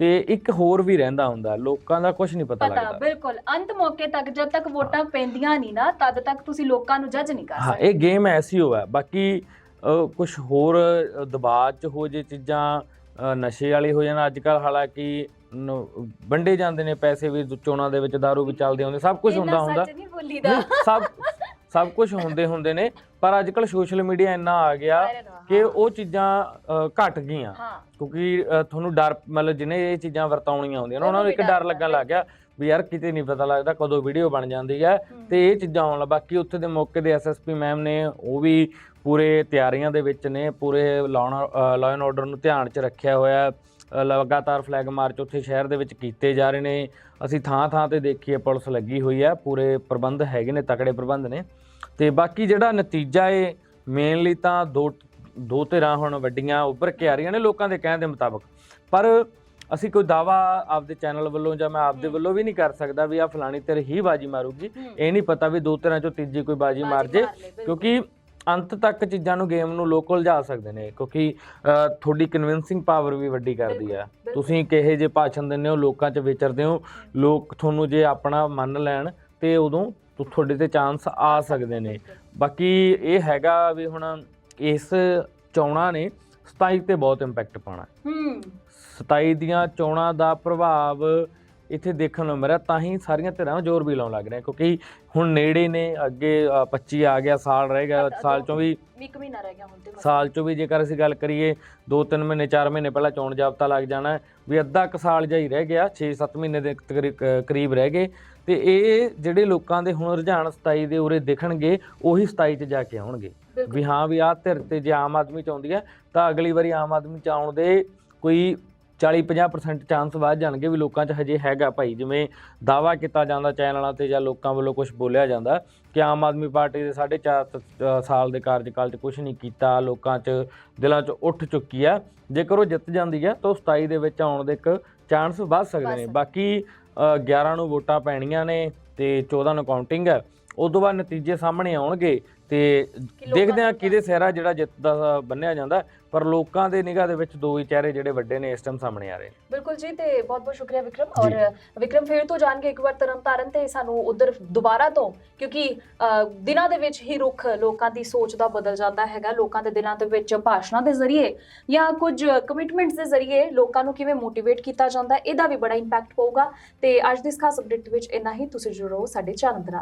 [SPEAKER 2] ਤੇ ਇੱਕ ਹੋਰ ਵੀ ਰਹਿੰਦਾ ਹੁੰਦਾ ਲੋਕਾਂ ਦਾ ਕੁਝ ਨਹੀਂ ਪਤਾ
[SPEAKER 1] ਪਤਾ
[SPEAKER 2] ਲੱਗਦਾ।
[SPEAKER 1] ਬਿਲਕੁਲ। ਅੰਤ ਮੌਕੇ ਤੱਕ ਜਦ ਤੱਕ ਵੋਟਾਂ ਪੈਂਦੀਆਂ ਨਹੀਂ ਨਾ ਤਦ ਤੱਕ ਤੁਸੀਂ ਲੋਕਾਂ ਨੂੰ ਜੱਜ ਨਹੀਂ ਕਰ
[SPEAKER 2] ਹਾਂ
[SPEAKER 1] ਸਕਦੇ।
[SPEAKER 2] ਇਹ ਗੇਮ ਐਸੀ ਹੋਇਆ ਬਾਕੀ ਕੁਝ ਹੋਰ ਦਬਾਅ ਚ ਹੋ ਜੇ ਚੀਜ਼ਾਂ ਨਸ਼ੇ ਵਾਲੀ ਹੋ ਜਾਣ ਅੱਜ ਕੱਲ ਹਾਲਾਂਕਿ ਵੰਡੇ ਜਾਂਦੇ ਨੇ ਪੈਸੇ ਵੀ ਚੋਣਾਂ ਦੇ ਵਿੱਚ दारू ਵੀ ਚੱਲਦੇ ਹੁੰਦੇ ਸਭ ਕੁਝ ਹੁੰਦਾ ਹੁੰਦਾ। ਸਭ ਸਭ ਕੁਝ ਹੁੰਦੇ ਹੁੰਦੇ ਨੇ ਪਰ ਅੱਜ ਕੱਲ ਸੋਸ਼ਲ ਮੀਡੀਆ ਇੰਨਾ ਆ ਗਿਆ ਕਿ ਉਹ ਚੀਜ਼ਾਂ ਅ, ਘਟ ਗਈਆਂ।
[SPEAKER 1] ਹਾਂ।
[SPEAKER 2] ਕਿਉਂਕਿ ਅ, ਤੁਹਾਨੂੰ ਡਰ ਮਤਲਬ ਜਿਹਨੇ ਇਹ ਚੀਜ਼ਾਂ ਵਰਤਾਉਣੀਆਂ ਹੁੰਦੀਆਂ ਨੇ ਉਹਨਾਂ ਨੂੰ ਇੱਕ ਡਰ ਲੱਗਣ ਲੱਗ ਗਿਆ ਵੀ ਯਾਰ ਕਿਤੇ ਨਹੀਂ ਪਤਾ ਲੱਗਦਾ ਕਦੋਂ ਵੀਡੀਓ ਬਣ ਜਾਂਦੀ ਹੈ। ਤੇ ਇਹ ਚੀਜ਼ਾਂ ਆਉਣ ਲੱਗ ਬਾਕੀ ਉੱਥੇ ਦੇ ਮੌਕੇ ਦੇ ਐਸਐਸਪੀ ਮੈਮ ਨੇ ਉਹ ਵੀ ਪੂਰੇ ਤਿਆਰੀਆਂ ਦੇ ਵਿੱਚ ਨੇ ਪੂਰੇ ਲਾਅ ਐਂਡ ਆਰਡਰ ਨੂੰ ਧਿਆਨ 'ਚ ਰੱਖਿਆ ਹੋਇਆ ਹੈ। ਅ, ਲਗਾਤਾਰ ਫਲੈਗ ਮਾਰਚ ਉੱਥੇ ਸ਼ਹਿਰ ਦੇ ਵਿੱਚ ਕੀਤੇ ਜਾ ਰਹੇ ਨੇ। ਅਸੀਂ ਥਾਂ ਥਾਂ ਤੇ ਦੇਖੀਏ ਪੁਲਿਸ ਲੱਗੀ ਹੋਈ ਹੈ ਪੂਰੇ ਪ੍ਰਬੰਧ ਹੈਗੇ ਨੇ ਤਕੜੇ ਪ੍ਰਬੰਧ ਨੇ। ਤੇ ਬਾਕੀ ਜਿਹੜਾ ਨਤੀਜਾ ਹੈ ਮੇਨਲੀ ਤਾਂ ਦੋ ਦੋ ਧਿਰਾਂ ਹੁਣ ਵੱਡੀਆਂ ਉੱਭਰ ਕੇ ਆ ਰਹੀਆਂ ਨੇ ਲੋਕਾਂ ਦੇ ਕਹਿਣ ਦੇ ਮੁਤਾਬਕ ਪਰ ਅਸੀਂ ਕੋਈ ਦਾਵਾ ਆਪਦੇ ਚੈਨਲ ਵੱਲੋਂ ਜਾਂ ਮੈਂ ਆਪਦੇ। ਵੱਲੋਂ ਵੀ ਨਹੀਂ ਕਰ ਸਕਦਾ ਵੀ ਆ ਫਲਾਣੀ ਧਿਰ ਹੀ ਬਾਜੀ ਮਾਰੂਗੀ। ਇਹ ਨਹੀਂ ਪਤਾ ਵੀ ਦੋ ਧਿਰਾਂ ਚੋਂ ਤੀਜੀ ਕੋਈ ਬਾਜੀ ਮਾਰ ਜੇ। ਕਿਉਂਕਿ ਅੰਤ ਤੱਕ ਚੀਜ਼ਾਂ ਨੂੰ ਗੇਮ ਨੂੰ ਲੋਕ ਉਲਝਾ ਸਕਦੇ ਨੇ ਕਿਉਂਕਿ ਤੁਹਾਡੀ ਕਨਵਿੰਸਿੰਗ ਪਾਵਰ ਵੀ ਵੱਡੀ ਕਰਦੀ
[SPEAKER 1] ਬਿਲਕੁਲ।
[SPEAKER 2] ਤੁਸੀਂ ਕਿਹੇ ਜੇ ਭਾਸ਼ਣ ਦਿੰਦੇ ਹੋ ਲੋਕਾਂ 'ਚ ਵਿਚਰਦੇ ਹੋ ਲੋਕ ਤੁਹਾਨੂੰ ਜੇ ਆਪਣਾ ਮੰਨ ਲੈਣ ਤੇ ਉਦੋਂ ਤੁਹਾਡੇ ਤੇ ਚਾਂਸ ਆ ਸਕਦੇ ਨੇ ਬਾਕੀ ਇਹ ਹੈਗਾ ਵੀ ਹੁਣ ਇਸ ਚੋਣਾਂ ਨੇ 27 ਤੇ ਬਹੁਤ ਇੰਪੈਕਟ ਪਾਉਣਾ
[SPEAKER 1] ਹੂੰ
[SPEAKER 2] 27 ਦੀਆਂ ਚੋਣਾਂ ਦਾ ਪ੍ਰਭਾਵ ਇੱਥੇ ਦੇਖਣ ਨੂੰ ਮਿਲਿਆ ਤਾਂ ਹੀ ਸਾਰੀਆਂ ਧਿਰਾਂ ਜ਼ੋਰ ਵੀ ਲਾਉਣ ਲੱਗ ਰਹੇ ਕਿਉਂਕਿ ਹੁਣ ਨੇੜੇ ਨੇ ਅੱਗੇ ਅ, 25 ਆ ਗਿਆ ਸਾਲ ਰਹਿ ਗਿਆ ਸਾਲ ਚੋਂ ਵੀ
[SPEAKER 1] ਇੱਕ ਮਹੀਨਾ ਰਹਿ ਗਿਆ ਹੁਣ ਤੇ।
[SPEAKER 2] ਸਾਲ ਚੋਂ ਵੀ ਜੇਕਰ ਅਸੀਂ ਗੱਲ ਕਰੀਏ 2-3 ਮਹੀਨੇ 4 ਮਹੀਨੇ ਪਹਿਲਾਂ ਚੋਣ ਜਾਬਤਾ ਲੱਗ ਜਾਣਾ ਵੀ ਅੱਧਾ ਕੁ ਸਾਲ ਜਿਹਾ ਹੀ ਰਹਿ ਗਿਆ 6-7 ਮਹੀਨੇ ਦੇ ਕਰੀਬ ਰਹਿ ਗਏ ਤੇ ਇਹ ਜਿਹੜੇ ਲੋਕਾਂ ਦੇ ਹੁਣ ਰੁਝਾਨ 27 ਦੇ ਉਰੇ ਦਿਖਣਗੇ ਉਹੀ 27 ਚ ਜਾ ਕੇ ਆਉਣਗੇ। ਵੀ ਹਾਂ ਵੀ ਆਹ ਧਿਰ ਤੇ ਜੇ ਆਮ ਆਦਮੀ ਚ ਆਉਂਦੀ ਹੈ ਤਾਂ ਅਗਲੀ ਵਾਰੀ ਆਮ ਆਦਮੀ ਚ ਆਉਣ ਦੇ ਕੋਈ 40-50% ਚਾਂਸ ਵੱਧ ਜਾਣਗੇ ਵੀ ਲੋਕਾਂ 'ਚ ਹਜੇ ਹੈਗਾ ਭਾਈ ਜਿਵੇਂ ਦਾਵਾ ਕੀਤਾ ਜਾਂਦਾ ਚੈਨਲਾਂ ਤੇ ਜਾਂ ਲੋਕਾਂ ਵੱਲੋਂ ਕੁਝ ਬੋਲਿਆ ਜਾਂਦਾ ਕਿ ਆਮ ਆਦਮੀ ਪਾਰਟੀ ਦੇ 4.5 ਸਾਲ ਦੇ ਕਾਰਜਕਾਲ 'ਚ ਕੁਝ ਨਹੀਂ ਕੀਤਾ ਲੋਕਾਂ 'ਚ ਦਿਲਾਂ 'ਚ ਉੱਠ ਚੁੱਕੀ ਆ ਜੇਕਰ ਉਹ ਜਿੱਤ ਜਾਂਦੀ ਹੈ ਤਾਂ ਉਹ 27 ਦੇ ਵਿੱਚ ਆਉਣ ਦੇ ਇੱਕ ਚਾਂਸ ਵੱਧ ਸਕਦੇ ਨੇ। ਬਾਕੀ 11 ਨੂੰ ਵੋਟਾਂ ਪੈਣੀਆਂ ਨੇ ਤੇ 14 ਨੂੰ ਕਾਊਂਟਿੰਗ ਹੈ। ਉਸ ਤੋਂ ਬਾਅਦ ਨਤੀਜੇ ਸਾਹਮਣੇ ਆਉਣਗੇ। ਤੇ ਦੇਖਦੇ ਆ ਕਿਹਦੇ ਸਿਹਰਾ ਜਿਹੜਾ ਜਿੱਤ ਦਾ ਬੰਨਿਆ ਜਾਂਦਾ ਪਰ ਲੋਕਾਂ ਦੇ ਨਿਗਾਹ ਦੇ ਵਿੱਚ ਦੋ ਹੀ ਚਿਹਰੇ ਜਿਹੜੇ ਵੱਡੇ ਨੇ ਇਸ ਟਾਈਮ ਸਾਹਮਣੇ ਆ ਰਹੇ ਨੇ।
[SPEAKER 1] ਬਿਲਕੁਲ ਜੀ ਤੇ ਬਹੁਤ ਬਹੁਤ ਸ਼ੁਕਰੀਆ ਵਿਕਰਮ। ਔਰ ਵਿਕਰਮ ਫੇਰ ਤੋਂ ਜਾਣ ਕੇ ਇੱਕ ਵਾਰ ਤਰਨਤਾਰਨ ਤੇ ਸਾਨੂੰ ਉਧਰ ਦੁਬਾਰਾ ਤੋਂ ਕਿਉਂਕਿ ਦਿਨਾਂ ਦੇ ਵਿੱਚ ਹੀ ਰੁਖ ਲੋਕਾਂ ਦੀ ਸੋਚ ਦਾ ਬਦਲ ਜਾਂਦਾ ਹੈਗਾ ਲੋਕਾਂ ਦੇ ਦਿਲਾਂ ਦੇ ਵਿੱਚ ਭਾਸ਼ਣਾਂ ਦੇ ਜ਼ਰੀਏ ਜਾਂ ਕੁਝ ਕਮਿਟਮੈਂਟਸ ਦੇ ਜ਼ਰੀਏ ਲੋਕਾਂ ਨੂੰ ਕਿਵੇਂ ਮੋਟੀਵੇਟ ਕੀਤਾ ਜਾਂਦਾ ਇਹਦਾ ਵੀ ਬੜਾ ਇੰਪੈਕਟ ਪਊਗਾ। ਤੇ ਅੱਜ ਦੀ ਇਸ ਖਾਸ ਅਪਡੇਟ ਵਿੱਚ ਇੰਨਾ ਹੀ। ਤੁਸੀਂ ਜੁੜੋ ਸਾਡੇ ਚੈਨਲ ਨਾਲ।